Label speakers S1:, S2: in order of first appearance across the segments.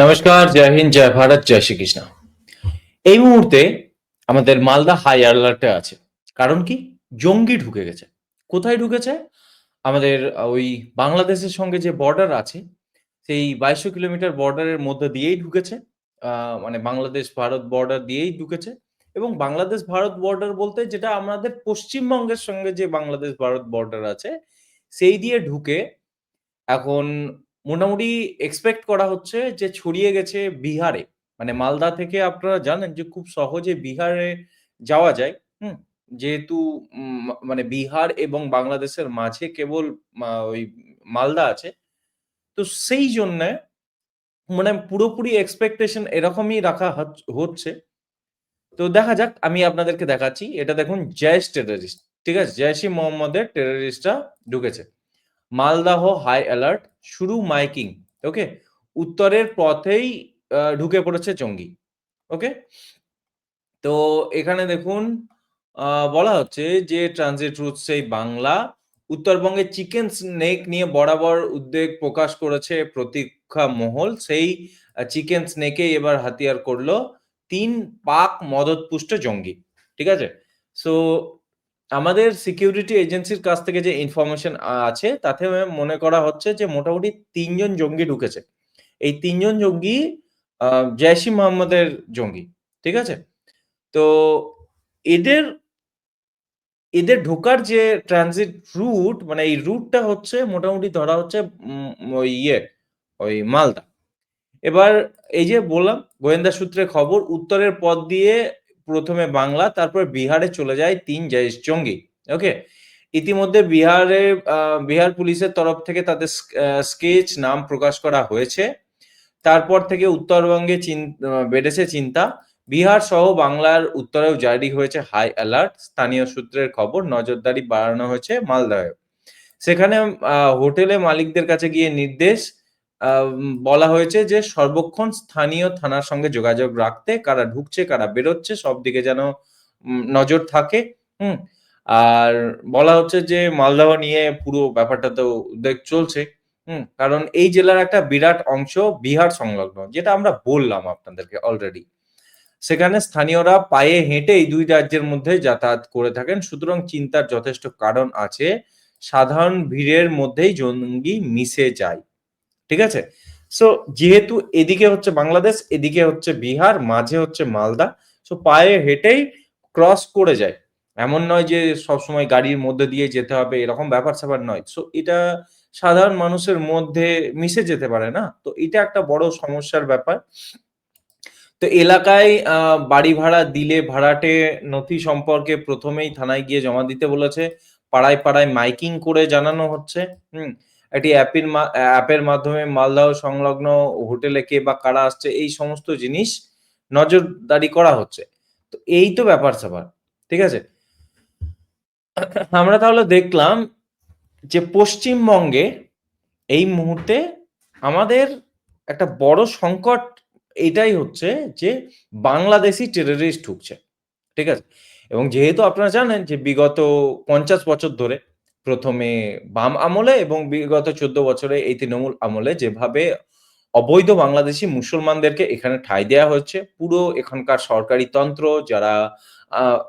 S1: নমস্কার, জয় হিন্দ, জয় ভারত, জয় শ্রীকৃষ্ণ। এই মুহূর্তে আমাদের মালদা হাই অ্যালার্টে আছে। কারণ কি? জঙ্গি ঢুকে গেছে। কোথায় ঢুকেছে? আমাদের ওই বাংলাদেশের সঙ্গে যে বর্ডার আছে, সেই বাইশশো কিলোমিটার বর্ডারের মধ্যে দিয়েই ঢুকেছে। মানে বাংলাদেশ, ভারত বর্ডার দিয়েই ঢুকেছে। এবং বাংলাদেশ, ভারত বর্ডার বলতে যেটা আমাদের পশ্চিমবঙ্গের সঙ্গে যে বাংলাদেশ, ভারত বর্ডার আছে, সেই দিয়ে ঢুকে এখন মোটামুটি এক্সপেক্ট করা হচ্ছে যে ছড়িয়ে গেছে বিহারে। মানে মালদা থেকে আপনারা জানেন যে খুব সহজে বিহারে যাওয়া যায়। হুম? যেহেতু মানে বিহার এবং বাংলাদেশের মাঝে কেবল ওই মালদা আছে। তো সেই জন্যে মানে পুরোপুরি এক্সপেকটেশন এরকমই রাখা হচ, হচ্ছে। তো দেখা যাক, আমি আপনাদেরকে দেখাচ্ছি। এটা দেখুন জৈশ টেররিস্ট। ঠিক আছে? জৈশ-ই মোহাম্মদের টেররিস্টরা ঢুকেছে। মালদাহ হাই অ্যালার্ট শুরু মাইকিং ওকে উত্তরের পথেই ঢুকে পড়েছে জঙ্গি ওকে তো এখানে দেখুন বলা হচ্ছে যে ট্রানজিট রুট সেই বাংলা, উত্তরবঙ্গে চিকেন স্নেক নিয়ে বরাবর উদ্বেগ প্রকাশ করেছে প্রতীক্ষা মহল। সেই চিকেন স্নেকে এবার হাতিয়ার করল তিন পাক মদতপুষ্ট জঙ্গি, ঠিক আছে? সো আমাদের সিকিউরিটি এজেন্সির কাছ থেকে যে ইনফরমেশন আছে, তাতে মনে করা হচ্ছে যে মোটামুটি তিনজন জঙ্গি ঢুকেছে। এই তিনজন জঙ্গি জৈশ-ই মোহাম্মদের জঙ্গি, ঠিক আছে? তো এদের এদের ঢোকার যে ট্রানজিট রুট মানে এই রুটটা হচ্ছে মোটামুটি ধরা হচ্ছে ওই ইয়ে ওই মালদা। এবার এই যে বললাম, গোয়েন্দা সূত্রে খবর, উত্তরের পথ দিয়ে প্রথমে বাংলা, তারপর বিহারে চলে যায় তিন জৈশ জঙ্গি ওকে ইতিমধ্যে বিহারে বিহার পুলিশের তরফ থেকে তাদের স্কেচ নাম প্রকাশ করা হয়েছে। তারপর থেকে উত্তরবঙ্গে বেড়েছে চিন্তা। বিহার সহ বাংলার উত্তরেও জারি হয়েছে হাই অ্যালার্ট স্থানীয় সূত্রের খবর, নজরদারি বাড়ানো হয়েছে মালদায় সেখানে হোটেলে মালিকদের কাছে গিয়ে নির্দেশ বলা হয়েছে যে সর্বক্ষণ স্থানীয় থানার সঙ্গে যোগাযোগ রাখতে, কারা ঢুকছে, কারা বেরোচ্ছে, সব দিকে যেন নজর থাকে, হুম? আর বলা হচ্ছে যে মালদহ নিয়ে পুরো ব্যাপারটা তো উদ্বেগ চলছে, হুম? কারণ এই জেলার একটা বিরাট অংশ বিহার সংলগ্ন, যেটা আমরা বললাম আপনাদেরকে অলরেডি সেখানে স্থানীয়রা পায়ে হেঁটে এই দুই রাজ্যের মধ্যে যাতায়াত করে থাকেন, সুতরাং চিন্তার যথেষ্ট কারণ আছে, সাধারণ ভিড়ের মধ্যেই জঙ্গি মিশে যায়। ঠিক আছে? সো যেহেতু এদিকে হচ্ছে বাংলাদেশ, এদিকে হচ্ছে বিহার, মাঝে হচ্ছে মালদা সো পায়ে হেঁটেই ক্রস করে যায়। এমন নয় যে সবসময় গাড়ির মধ্যে দিয়ে যেতে হবে, এরকম ব্যাপার স্যাপার নয়। সো এটা সাধারণ মানুষের মধ্যে মিশে যেতে পারে না? তো এটা একটা বড় সমস্যার ব্যাপার। তো এলাকায় বাড়ি ভাড়া, দিলে ভাড়াটে নথি সম্পর্কে প্রথমেই থানায় গিয়ে জমা দিতে বলেছে। পাড়ায় পাড়ায় মাইকিং করে জানানো হচ্ছে। হুম একটি অ্যাপের অ্যাপের মাধ্যমে মালদহ সংলগ্ন হোটেলে কে বা কারা আসছে, এই সমস্ত জিনিস নজরদারি করা হচ্ছে। তো এই তো ব্যাপার স্যাপার, ঠিক আছে? আমরা তাহলে দেখলাম যে পশ্চিমবঙ্গে এই মুহূর্তে আমাদের একটা বড় সংকট এটাই হচ্ছে যে বাংলাদেশি টেররিস্ট ঢুকছে, ঠিক আছে? এবং যেহেতু আপনারা জানেন যে বিগত পঞ্চাশ বছর ধরে প্রথমে বাম আমলে এবং বিগত চোদ্দ বছরে এই তৃণমূল আমলে যেভাবে অবৈধ বাংলাদেশি মুসলমানদেরকে এখানে ঠাঁই দেওয়া হচ্ছে পুরো এখানকার সরকারি তন্ত্র, যারা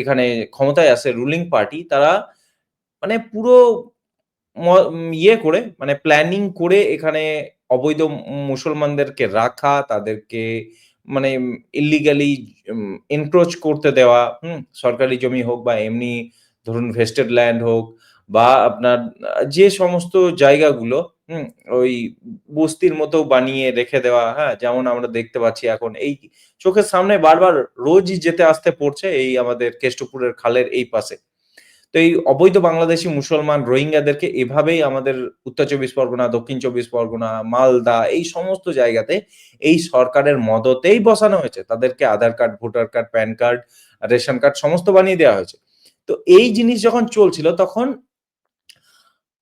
S1: এখানে ক্ষমতায় আছে রুলিং পার্টি তারা মানে পুরো ইয়ে করে মানে প্ল্যানিং করে এখানে অবৈধ মুসলমানদেরকে রাখা, তাদেরকে মানে ইলিগালি এনক্রোচ করতে দেওয়া, হুম, সরকারি জমি হোক বা এমনি ধরুন ভেস্টেড ল্যান্ড হোক বা আপনার, যে সমস্ত জায়গাগুলো, হুম, ওই বস্তির মতো বানিয়ে রেখে দেওয়া হ্যাঁ যেমন আমরা দেখতে পাচ্ছি এখন, এই চোখের সামনে বারবার রোজই যেতে আসতে পড়ছে এই আমাদের কেষ্টপুরের খালের এই পাশে। তো এই অবৈধ বাংলাদেশি মুসলমান রোহিঙ্গাদেরকে এভাবেই আমাদের উত্তর চব্বিশ পরগনা, দক্ষিণ চব্বিশ পরগনা, মালদা, এই সমস্ত জায়গাতে এই সরকারের মদতেই বসানো হয়েছে। তাদেরকে Aadhaar card, voter card, PAN card, ration card, সমস্ত বানিয়ে দেওয়া হয়েছে। তো এই জিনিস যখন চলছিল, তখন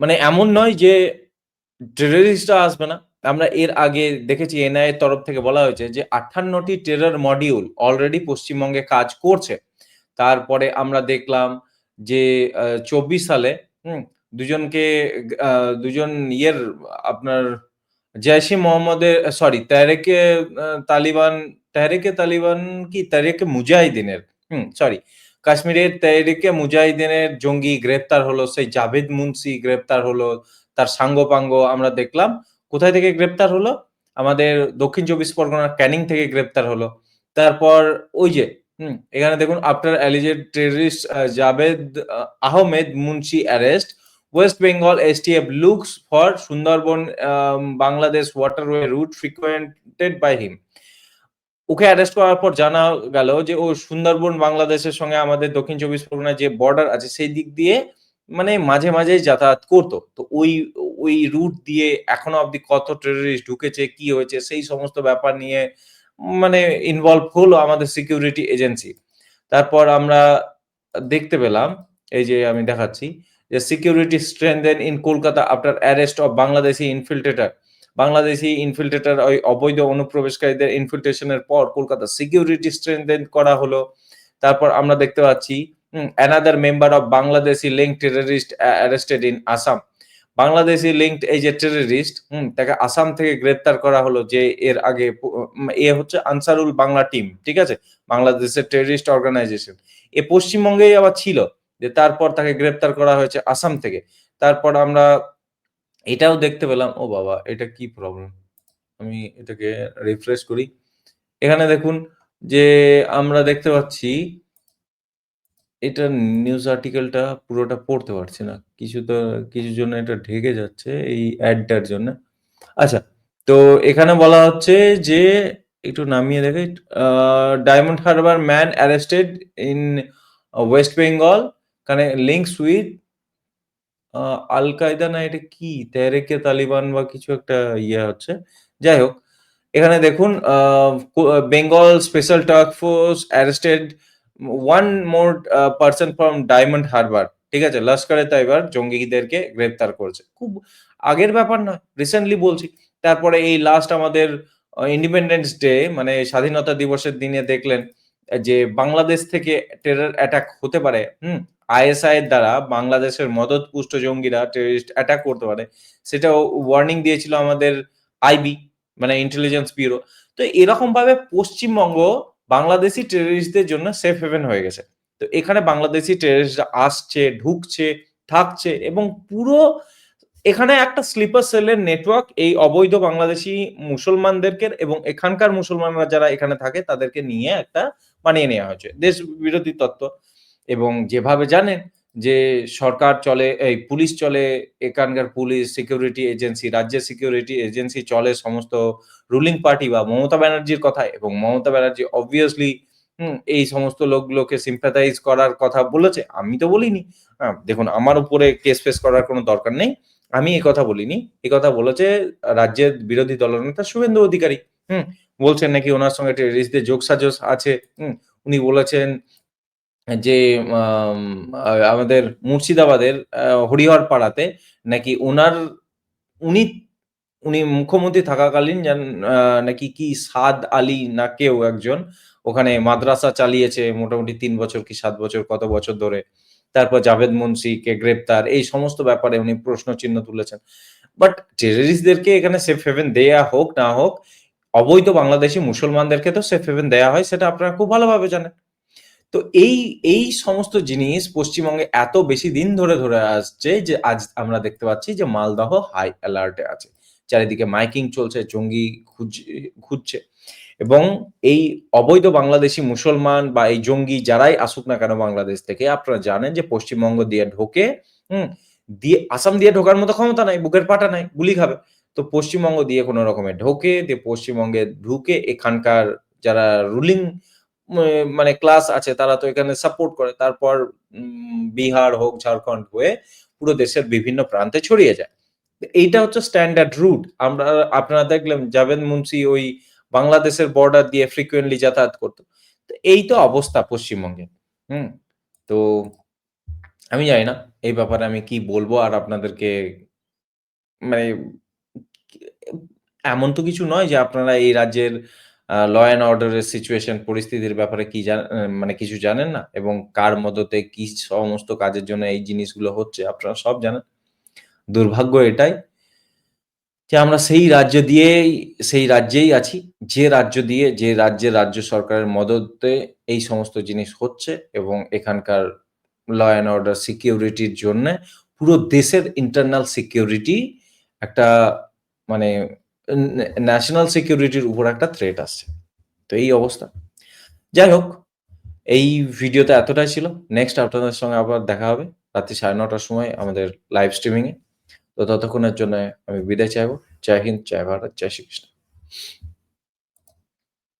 S1: মানে এমন নয় যে টেররিস্টরা আসবে না আমরা এর আগে দেখেছি এনআই এর তরফ থেকে বলা হয়েছে যে আটান্নটি টেরর মডিউল অলরেডি পশ্চিমবঙ্গে কাজ করছে তারপরে আমরা দেখলাম যে চব্বিশ সালে হুম দুজনকে দুজন ইয়ের আপনার জৈশ-ই মহম্মদের সরি তেহরিকে তালিবান তেহরিকে তালিবান কি তেহরিকে মুজাহিদিনের হুম, সরি। কাশ্মীরের তেহরিকে মুজাহিদিনের জঙ্গি গ্রেপ্তার হলো, সেই জাভেদ মুন্সি গ্রেপ্তার হলো, তার সাঙ্গপাঙ্গ আমরা দেখলাম। কোথায় থেকে গ্রেপ্তার হলো? আমাদের দক্ষিণ চব্বিশ পরগনার ক্যানিং থেকে গ্রেপ্তার হলো। তারপর ওই যে হুম, এখানে দেখুন after alleged terrorist Javed Ahmed Munshi arrest, west Bengal STF looks for Sundarban Bangladesh waterway route frequented by him ওকে অ্যারেস্ট করার পর জানা গেল যে ও সুন্দরবন বাংলাদেশের সঙ্গে আমাদের দক্ষিণ চব্বিশ পরগনার যে বর্ডার আছে সেই দিক দিয়ে মানে মাঝে, মাঝেই যাতায়াত করত। তো ওই ওই রুট দিয়ে এখনও অব্দি কত টেররিস্ট ঢুকেছে, কি হয়েছে সেই সমস্ত ব্যাপার নিয়ে মানে ইনভলভ হলো আমাদের সিকিউরিটি এজেন্সি। তারপর আমরা দেখতে পেলাম, এই যে আমি দেখাচ্ছি যে security strengthened in Kolkata after arrest of Bangladeshi infiltrator. Bangladeshi infiltrator ওই অবৈধ অনুপ্রবেশকারীদের ইনফিল্ট্রেশন এর পর কলকাতা সিকিউরিটি strengthen করা হলো। তারপর আমরা দেখতে পাচ্ছি hmm, another member of Bangladeshi linked terrorist uh arrested in Bangladeshi linked এই যে টেররিস্ট হুম, তাকে আসাম থেকে গ্রেপ্তার করা হলো যে এর আগে এ হচ্ছে আনসারুল বাংলা টিম। ঠিক আছে? বাংলাদেশের টেররিস্ট অর্গানাইজেশন। এ পশ্চিমবঙ্গেই আবার ছিল। যে তারপর তাকে গ্রেপ্তার করা হয়েছে আসাম থেকে। তারপর আমরা এটাও দেখতে পেলাম ও বাবা! এটা কি প্রবলেম? আমি এটাকে রিফ্রেশ করি। এখানে দেখুন যে আমরা দেখতে পাচ্ছি এটা নিউজ আর্টিকেলটা পুরোটা পড়তে পারছি না। কিছু তো কিছুর জন্য এটা ঢেকে যাচ্ছে এই অ্যাডটার জন্য। আচ্ছা, তো এখানে বলা হচ্ছে যে একটু নামিয়ে দেখে Diamond Harbour man arrested in west Bengal কানে লিঙ্কস উইথ আল কায়দা না এটা কি? তেহরিকে তালিবান বা কিছু একটা ইয়ে হচ্ছে। যাই হোক, এখানে দেখুন Bengal special task force arrested one more person from Diamond Harbour. ঠিক আছে? লস্কর-এ-তৈয়বার জঙ্গিদেরকে গ্রেপ্তার করেছে। খুব আগের ব্যাপার নয়। রিসেন্টলি বলছি। তারপরে এই লাস্ট আমাদের ইন্ডিপেন্ডেন্স ডে মানে স্বাধীনতা দিবসের দিনে দেখলেন যে বাংলাদেশ থেকে টেরর অ্যাটাক হতে পারে। হুম? আইএসআই এর দ্বারা বাংলাদেশের মদতপুষ্ট জঙ্গিরা টেরিস্ট অ্যাটাক করতে পারে। সেটাও ওয়ার্নিং দিয়েছিল আমাদের আইবি মানে ইন্টেলিজেন্স ব্যুরো। তো এরকমভাবে পশ্চিমবঙ্গ বাংলাদেশি টেররিস্টদের জন্য সেফ হেভেন হয়ে গেছে। তো এখানে বাংলাদেশি টেররিস্টরা আসছে, ঢুকছে, থাকছে এবং পুরো এখানে একটা স্লিপার সেলের নেটওয়ার্ক এই অবৈধ বাংলাদেশি মুসলমানদেরকে এবং এখানকার মুসলমানরা যারা এখানে থাকে তাদেরকে নিয়ে একটা বানিয়ে নেওয়া হয়েছে। দেশ বিরোধী তত্ত্ব এবং যেভাবে জানেন যে সরকার চলে এই পুলিশ চলে, এখানকার পুলিশ, সিকিউরিটি এজেন্সি, রাজ্যের সিকিউরিটি এজেন্সি চলে সমস্ত রুলিং পার্টি বা মমতা ব্যানার্জির কথা এবং মমতা ব্যানার্জি অবভিয়াসলি এই সমস্ত লোকগুলোকে sympathize করার কথা বলেছে। আমি তো বলিনি। দেখুন আমার উপরে কেস ফেস করার কোনো দরকার নেই। আমি এ কথা বলিনি। এ কথা বলেছে রাজ্যের বিরোধী দলনেতা শুভেন্দু অধিকারী। হুম? বলছেন নাকি ওনার সঙ্গে টেররিস্টদের যোগসাজশ আছে। হুম? উনি বলেছেন যে আমাদের মুর্শিদাবাদের হরিহর পাড়াতে নাকি উনার উনি উনি মুখ্যমন্ত্রী থাকাকালীন যান নাকি কি সাদ আলী না কেউ একজন ওখানে মাদ্রাসা চালিয়েছে মোটামুটি তিন বছর কি সাত বছর কত বছর ধরে। তারপর জাভেদ মুন্সিকে গ্রেপ্তার এই সমস্ত ব্যাপারে উনি প্রশ্ন চিহ্ন তুলেছেন। বাট টেররিস্টদেরকে এখানে সেফ হেভেন দেয়া হোক না হোক, অবৈধ বাংলাদেশি মুসলমানদেরকে তো সেফ হেভেন দেয়া হয় সেটা আপনারা খুব ভালোভাবে জানেন। তো এই, এই সমস্ত জিনিস পশ্চিমবঙ্গে এত বেশি দিন ধরে, ধরে আসছে যে আজ আমরা দেখতে পাচ্ছি যে মালদহ হাই অ্যালার্টে আছে। চারিদিকে মাইকিং চলছে, জঙ্গি খুঁজ খুঁজছে এবং এই অবৈধ বাংলাদেশি মুসলমান বা এই জঙ্গি যারাই আসুক না কেন বাংলাদেশ থেকে আপনারা জানেন যে পশ্চিমবঙ্গ দিয়ে ঢোকে, হুম? দিয়ে আসাম দিয়ে ঢোকার মতো ক্ষমতা নাই, বুকের পাটা নাই, গুলি খাবে। তো পশ্চিমবঙ্গ দিয়ে কোনো রকমে ঢোকে, দিয়ে পশ্চিমবঙ্গে ঢুকে এখানকার যারা রুলিং মানে ক্লাস আছে তারা তো এখানে সাপোর্ট করে। তারপর বিহার হোক, ঝাড়খন্ড হয়ে পুরো দেশের বিভিন্ন প্রান্তে ছড়িয়ে যায়। এইটা হচ্ছে স্ট্যান্ডার্ড রুট। আমরা আপনারা দেখলেন জাভেদ মুন্সি ওই বাংলাদেশের বর্ডার দিয়ে ফ্রিকোয়েন্টলি যাতায়াত করত। তো এই তো অবস্থা পশ্চিমবঙ্গে হুম? তো আমি জানি না এই ব্যাপারে আমি কি বলব আর আপনাদেরকে মানে এমন তো কিছু নয় যে আপনারা এই রাজ্যের ল অ্যান্ড অর্ডার এর সিচুয়েশন পরিস্থিতির ব্যাপারে কি মানে কিছু জানেন না এবং কার মদতে কি সমস্ত কাজের জন্য এই জিনিসগুলো হচ্ছে আপনারা সব জানেন। দুর্ভাগ্য এটাই যে আমরা সেই রাজ্য দিয়েই, সেই রাজ্যেই আছি। যে রাজ্য দিয়ে, যে রাজ্যের রাজ্য সরকারের মদতে এই সমস্ত জিনিস হচ্ছে এবং এখানকার ল অ্যান্ড অর্ডার সিকিউরিটির জন্যে পুরো দেশের ইন্টারনাল সিকিউরিটি একটা মানে ন্যাশনাল সিকিউরিটির উপর একটা থ্রেট আসছে। তো এই অবস্থা। যাই হোক, এই ভিডিওতে এতটাই ছিল। নেক্সট আপনাদের সঙ্গে আবার দেখা হবে রাত্রি সাড়ে নটার সময় আমাদের লাইভ স্ট্রিমিংয়ে তো ততক্ষণের জন্য আমি বিদায় চাইব জয় হিন্দ, জয় ভারত, জয় শ্রীকৃষ্ণ।